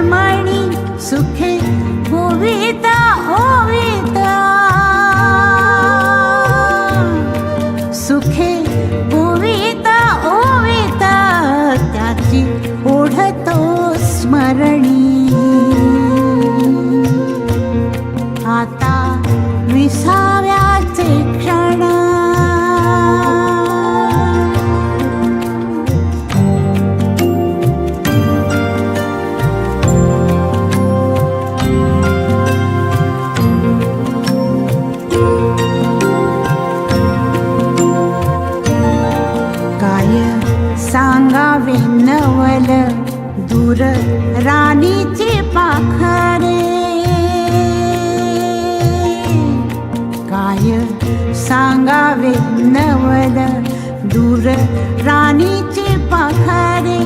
मणी सुखे होविता ओविता सुखे होविता ओविता त्याची दूर राणीची पाखरे. काय सांगावे नवल दूर राणीचे पाखरे.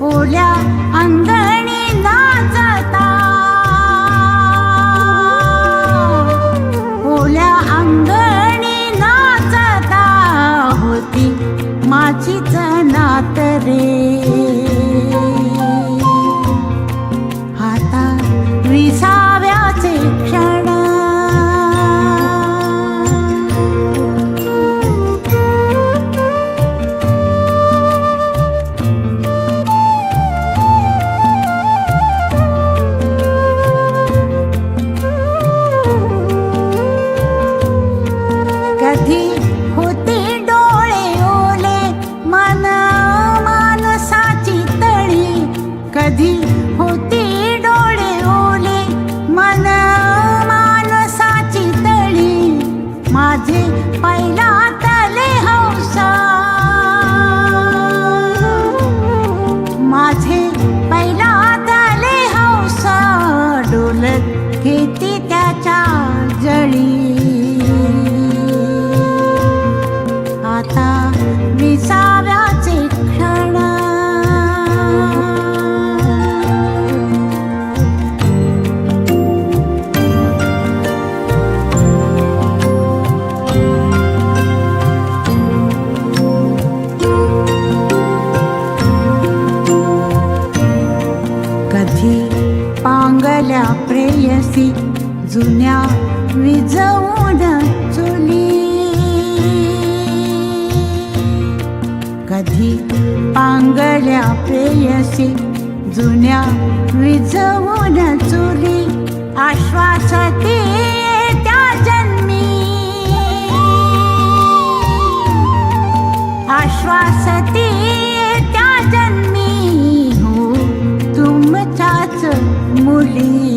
ओल्या अंगणी नाचता. ओल्या अंगणी नाचता. होती माझीच नात रे. कधी प्रेयसी जुन्या विजवून चुली. कधी पांगल्या प्रेयसी जुन्या विजवून चुली. आश्वासते त्या जन्मी. आश्वासते त्या जन्मी हो तुमच्याच मुली.